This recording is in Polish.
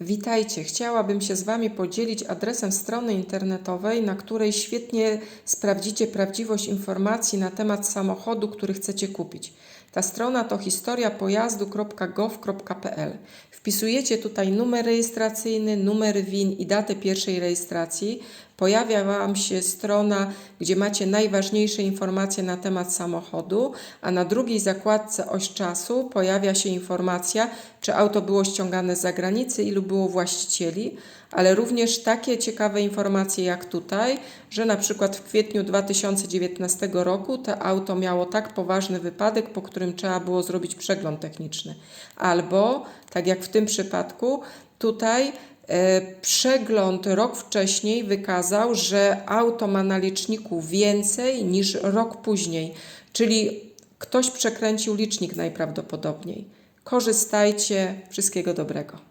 Witajcie. Chciałabym się z Wami podzielić adresem strony internetowej, na której świetnie sprawdzicie prawdziwość informacji na temat samochodu, który chcecie kupić. Ta strona to historiapojazdu.gov.pl. Wpisujecie tutaj numer rejestracyjny, numer WIN i datę pierwszej rejestracji. Pojawia Wam się strona, gdzie macie najważniejsze informacje na temat samochodu, a na drugiej zakładce oś czasu pojawia się informacja, czy auto było ściągane z zagranicy, ilu było właścicieli, ale również takie ciekawe informacje jak tutaj, że na przykład w kwietniu 2019 roku to auto miało tak poważny wypadek, po którym trzeba było zrobić przegląd techniczny. Albo, tak jak w tym przypadku, tutaj przegląd rok wcześniej wykazał, że auto ma na liczniku więcej niż rok później, czyli ktoś przekręcił licznik najprawdopodobniej. Korzystajcie, wszystkiego dobrego.